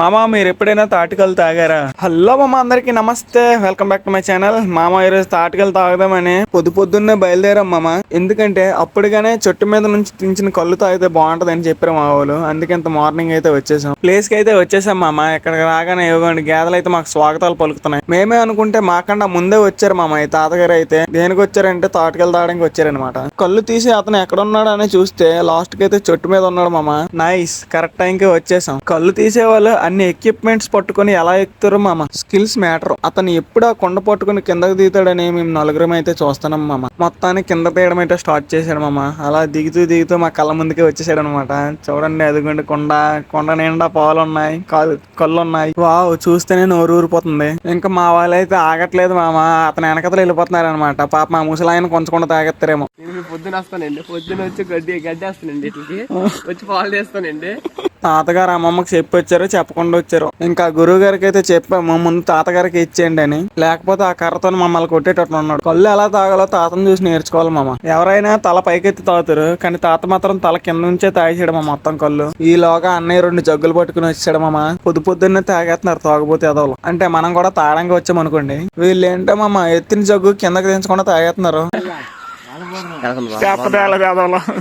మామ మీరు ఎప్పుడైనా తాటికలు తాగారా? హలో మామ అందరికి నమస్తే. Welcome back to my channel. మామ ఈరోజు తాటికలు తాగదామని పొద్దు పొద్దున్నే బయలుదేరాం మామ. ఎందుకంటే అప్పుడుగానే చెట్టు మీద నుంచి తించిన కళ్ళు తాగితే బాగుంటది అని చెప్పారు మా వాళ్ళు. అందుకే ఇంత మార్నింగ్ అయితే వచ్చేసాం. ప్లేస్కి అయితే వచ్చేసాం మామ. ఇక్కడికి రాగానే ఇవ్వండి గేదలు అయితే మాకు స్వాగతాలు పలుకుతున్నాయి. మేమే అనుకుంటే మాకన్నా ముందే వచ్చారు మామ ఈ తాతగారు అయితే. దేనికి వచ్చారంటే తాటికలు తాగడానికి వచ్చారనమాట కళ్ళు తీసి అతను ఎక్కడ ఉన్నాడు అని చూస్తే లాస్ట్కి అయితే చెట్టు మీద ఉన్నాడు మామ. నైస్ కరెక్ట్ టైం కి వచ్చేసాం. కళ్ళు తీసేవాళ్ళు అన్ని ఎక్విప్మెంట్స్ పట్టుకొని ఎలా ఎక్కుతారో మామ. స్కిల్స్ మ్యాటర్ అతను ఎప్పుడు ఆ కొండ పట్టుకొని కిందకి దిగుతాడని మేము నలుగురం అయితే చూస్తున్నాం మామ. మొత్తాన్ని కింద తీయడం అయితే స్టార్ట్ చేశాడు మామ. అలా దిగుతూ దిగుతూ మా కళ్ళ ముందుకే వచ్చేసాడు అనమాట చూడండి అదిగోండి కొండ కొండ నిండా పాలు ఉన్నాయి కాదు కళ్ళు ఉన్నాయి. వావ్ చూస్తేనే నోరు ఊరిపోతుంది. ఇంకా మా వాళ్ళైతే ఆగట్లేదు మామ. అతను వెనకతలు వెళ్ళిపోతున్నారు అనమాట పాప మా ముసలాయన కొంచెం తాగెత్తారేమో నేను పొద్దున వస్తానండి. పొద్దున వచ్చి గడ్డి గడ్డి ఇట్లకి వచ్చి పాలు చేస్తానండి. తాతగారు అమ్మమ్మకి చెప్పి వచ్చారు చెప్పకుండా వచ్చారు. ఇంకా గురువు గారికి అయితే చెప్పాము ముందు తాతగారికి ఇచ్చేయండి అని. లేకపోతే ఆ కర్రతో మమ్మల్ని కొట్టేటట్టు ఉన్నాడు. కళ్ళు ఎలా తాగాలో తాతను చూసి నేర్చుకోవాలి మామ. ఎవరైనా తల పైకెత్తి తాగుతారు కానీ తాత మాత్రం తల కింద నుంచే తాగేసాడు మా మొత్తం కళ్ళు. ఈలోగా అన్నయ్య రెండు జగ్గులు పట్టుకుని వచ్చాడు మామ. పొద్దు పొద్దున్నే తాగేస్తున్నారు తాగబోతే ఎదవలు అంటే మనం కూడా తాడంగా వచ్చాం అనుకోండి వీళ్ళు ఏంటో మామ ఎత్తిన జగ్గు కిందకి దించకుండా తాగేస్తున్నారు.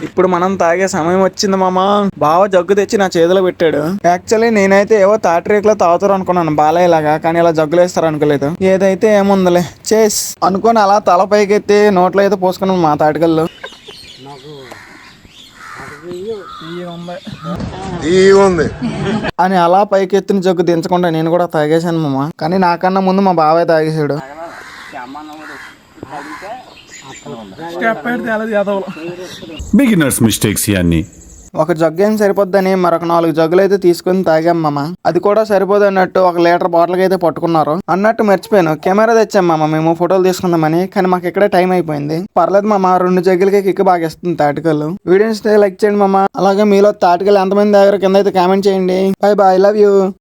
ఇప్పుడు మనం తాగే సమయం వచ్చింది మామ. బావ జగ్గు తెచ్చి నా చేతిలో పెట్టాడు. యాక్చువల్లీ నేనైతే ఏవో తాటరేకులో తాగుతారు అనుకున్నాను. బాలయ్య లాగా కానీ ఇలా జగ్గులు వేస్తారు అనుకోలేదు. ఏదైతే ఏముందిలే చేస్. అనుకొని అలా తల పైకెత్తి నోట్లో అయితే పోసుకున్నాను మా తాటికల్లో. ఉంది. అని అలా పైకెత్తిన జగ్గు దించకుండా నేను కూడా తాగేశాను మామ. కానీ నాకన్నా ముందు మా బాబాయ్ తాగేశాడు. బిగినర్స్ మిస్టేక్స్ ఇవన్నీ. ఒక జగ్గు ఏం సరిపోద్దని మరొక నాలుగు జగ్గులు అయితే తీసుకుని తాగాం మామ. అది కూడా సరిపోదు అన్నట్టు ఒక లీటర్ బాటిల్ అయితే పట్టుకున్నారు. అన్నట్టు మర్చిపోయాను. కెమెరా తెచ్చాం మామ. మేము ఫోటోలు తీసుకుందామని. కానీ మాకు ఇక్కడే టైం అయిపోయింది. పర్లేదు మామ. రెండు జగ్గులకి కిక్ బాగా ఇస్తుంది తాటికలు వీడియోస్ లైక్ చేయండి మామ. అలాగే మీలో తాటికలు ఎంతమంది దగ్గర కింద అయితే కామెంట్ చేయండి. Bye bye love you.